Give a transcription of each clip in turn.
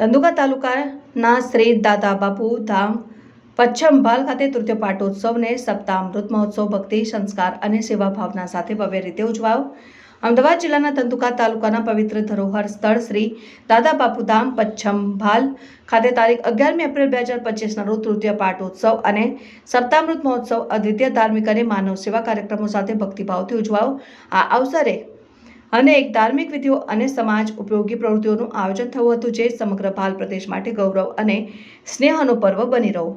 ધંધુકા તાલુકાના શ્રી દાદા બાપુ ધામ પચ્છમ ભાલ ખાતે તૃતીય પાટોત્સવને સપ્તામૃત મહોત્સવ, ભક્તિ, સંસ્કાર અને સેવા ભાવના સાથે ભવ્ય રીતે ઉજવાયો. અમદાવાદ જિલ્લાના ધંધુકા તાલુકાના પવિત્ર ધરોહર સ્થળ શ્રી દાદા બાપુ ધામ પચ્છમ ભાલ ખાતે તારીખ અગિયારમી એપ્રિલ બે હજાર પચીસના રોજ તૃતીય પાટોત્સવ અને સપ્તામૃત મહોત્સવ, અદ્વિતીય ધાર્મિક અને માનવ સેવા કાર્યક્રમો સાથે ભક્તિભાવથી ઉજવાયો. આ અવસરે અનેક ધાર્મિક વિધિઓ અને સમાજ ઉપયોગી પ્રવૃત્તિઓનું આયોજન થયું હતું જે સમગ્ર ભાલ પ્રદેશ માટે ગૌરવ અને સ્નેહનો પર્વ બની રહ્યો.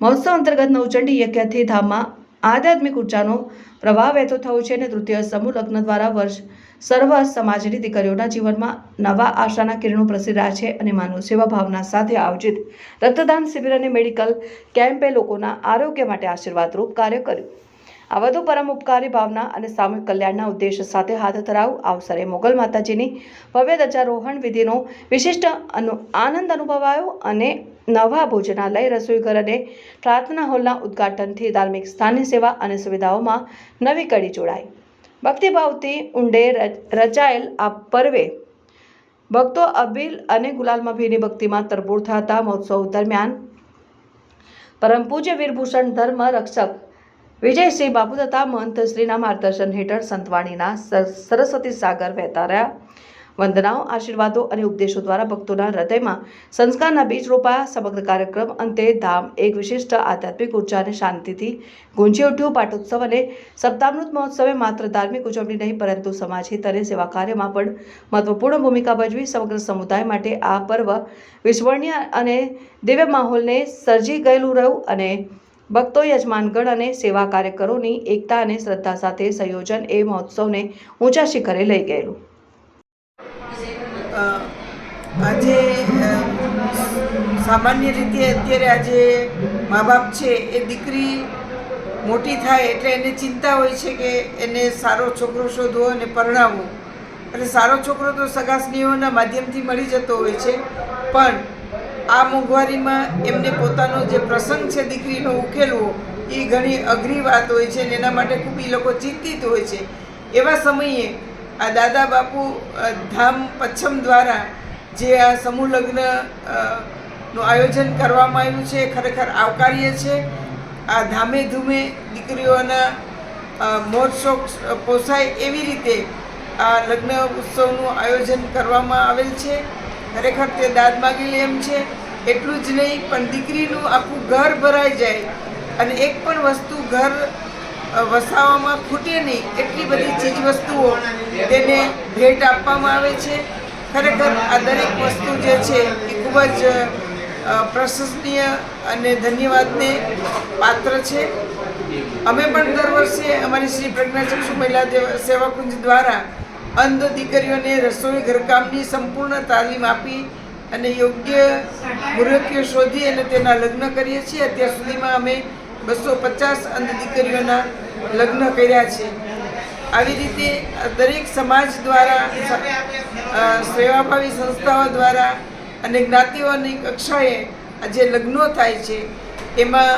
મહોત્સવ અંતર્ગત નવચંડી યજ્ઞથી ધામમાં આધ્યાત્મિક ઉર્જાનો પ્રવાહ વહેતો થયો છે અને તૃતીય સમૂહ લગ્ન દ્વારા વર્ષ સર્વ સમાજની દીકરીઓના જીવનમાં નવા આશાના કિરણો પ્રસરી રહ્યા છે અને માનવ સેવા ભાવના સાથે આયોજિત રક્તદાન શિબિર અને મેડિકલ કેમ્પે લોકોના આરોગ્ય માટે આશીર્વાદરૂપ કાર્ય કર્યું. આ વધુ પરમ ઉપકારી ભાવના અને સામૂહિક કલ્યાણના ઉદ્દેશ સાથે હાથ ધરાવ અવસરે મોગલ માતાજીની ભવ્ય ધજારોહણ વિધિનો વિશિષ્ટ અનુ, આનંદ અનુભવાયો અને નવા ભોજનાલય, રસોઈઘર અને પ્રાર્થના હોલના ઉદ્ઘાટનથી ધાર્મિક સ્થાનની સેવા અને સુવિધાઓમાં નવી કડી જોડાઈ. ભક્તિભાવથી ઊંડે રચાયેલ આ પર્વે ભક્તો અબીલ અને ગુલાલમાં ભીની ભક્તિમાં તરબૂળ થતા મહોત્સવ દરમિયાન પરમ પૂજ્ય વીરભૂષણ ધર્મ રક્ષક વિજયસિંહ બાપુ તથા મહંતશ્રીના માર્ગદર્શન હેઠળ સંતવાણીના સર- સરસ્વતી સાગર વહેતા રહ્યા. વંદનાઓ, આશીર્વાદો અને ઉપદેશો દ્વારા ભક્તોના હૃદયમાં સંસ્કારના બીજ રોપાયા સમગ્ર કાર્યક્રમ અંતે ધામ એક વિશિષ્ટ આધ્યાત્મિક ઊર્જા અને શાંતિથી ગુંજી ઉઠ્યું. પાટોત્સવ અને સપ્તામૃત મહોત્સવે માત્ર ધાર્મિક ઉજવણી નહીં, પરંતુ સમાજ હિત અને સેવા કાર્યમાં પણ મહત્વપૂર્ણ ભૂમિકા ભજવી સમગ્ર સમુદાય માટે આ પર્વ વિસ્મરણીય અને દિવ્ય માહોલને સર્જી ગયેલું રહ્યું અને ભક્તો યજમાનગણ અને સેવા કાર્યકરોની એકતા અને શ્રદ્ધા સાથે સંયોજન એ મહોત્સવને ઊંચા શિખરે લઈ ગયેલું. આજે સામાન્ય રીતે અત્યારે આજે મા બાપ છે એ દીકરી મોટી થાય એટલે એને ચિંતા હોય છે કે એને સારો છોકરો શોધવો અને પરણાવવો. એટલે સારો છોકરો તો સગા સ્નેહોના માધ્યમથી મળી જતો હોય છે. પણ આ મોંઘવારીમાં એમને પોતાનો જે પ્રસંગ છે દીકરીનો ઉકેલવો, એ ઘણી અઘરી વાત હોય છે અને એના માટે ખૂબ એ લોકો ચિંતિત હોય છે. એવા સમયે આ દાદા બાપુ ધામ પચ્છમ દ્વારા જે આ સમૂહ લગ્નનું આયોજન કરવામાં આવ્યું છે, એ ખરેખર આવકાર્ય છે. આ ધામે ધૂમે દીકરીઓના મોજ શોખ પોસાય એવી રીતે આ લગ્ન ઉત્સવનું આયોજન કરવામાં આવેલ છે. ખરેખર તે દાદ માગેલી એમ છે? એટલું જ નહીં, પણ દીકરીનું આખું ઘર ભરાઈ જાય અને એક પણ વસ્તુ ઘર વસાવવામાં ખૂટે નહીં. એટલી બધી ચીજ વસ્તુઓ તેને ભેટ આપવામાં આવે છે. ખરેખર આ દરેક વસ્તુ જે છે એ ખૂબ જ પ્રશંસનીય અને ધન્યવાદને પાત્ર છે. અમે પણ દર વર્ષે અમારી શ્રી પ્રજ્ઞાચક્ષુ મહિલા સેવા કુંજ દ્વારા અંધ દીકરીઓને રસોઈ ઘરકામની સંપૂર્ણ તાલીમ આપી અને યોગ્ય મુહૂર્તિઓ શોધી અને તેના લગ્ન કરીએ છીએ. અત્યાર સુધીમાં અમે બસો પચાસ અંધ દીકરીઓના લગ્ન કર્યા છે. આવી રીતે દરેક સમાજ દ્વારા સેવાભાવી સંસ્થાઓ દ્વારા અને જ્ઞાતિઓની કક્ષાએ આ જે લગ્નો થાય છે, એમાં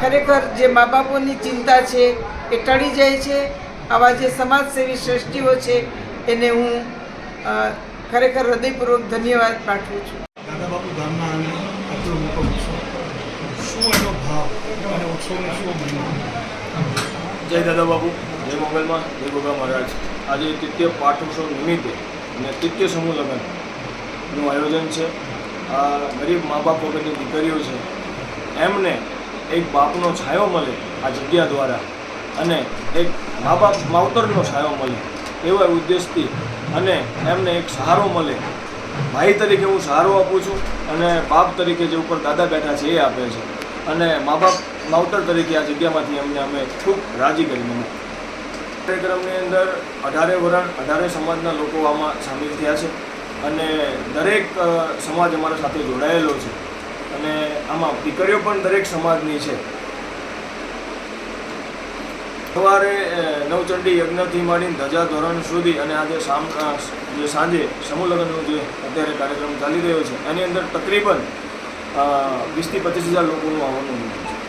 ખરેખર જે મા બાપોની ચિંતા છે એ ટળી જાય છે. આવા જે સમાજસેવી શ્રેષ્ઠીઓ છે એને હું ખરેખર હૃદયપૂર્વક ધન્યવાદ પાઠવું છું. દાદા બાપુ ધામના આંગણે આટલો મોટો ઉત્સવ શું એનો ભાવ અને ઉત્સવનો શું જય દાદા બાપુ જય મંગલમાં. જય ગોગા મહારાજ. આજે તૃતીય પાઠોત્સવ નિમિત્તે અને તૃતીય સમૂહ લગ્નનું આયોજન છે. આ ગરીબ મા બાપ વગરની દીકરીઓ છે. એમને એક બાપનો છાયો મળે આ જગ્યા દ્વારા. અને એક મા બાપ માવતરનો છાયો મળે એવા ઉદ્દેશથી અને એમને એક સહારો મળે. ભાઈ તરીકે હું સહારો આપું છું અને બાપ તરીકે જે ઉપર દાદા બેઠા છે એ આપે છે. અને મા બાપ માવતર તરીકે આ જગ્યામાંથી અમને અમે ખૂબ રાજી કરી મને. કાર્યક્રમની અંદર અઢારે વરણ, અઢારે સમાજના લોકો આમાં સામેલ થયા છે અને દરેક સમાજ અમારા સાથે જોડાયેલો છે. અને આમાં દીકરીઓ પણ દરેક સમાજની છે. સવારે નવચંડી યજ્ઞથી માંડીને ધજા ધોરણ સુધી અને આજે સામ જે સાંજે સમૂહ જે અત્યારે કાર્યક્રમ ચાલી રહ્યો છે, એની અંદર તકરીબન વીસથી પચીસ હજાર લોકોનું આવવાનું છે.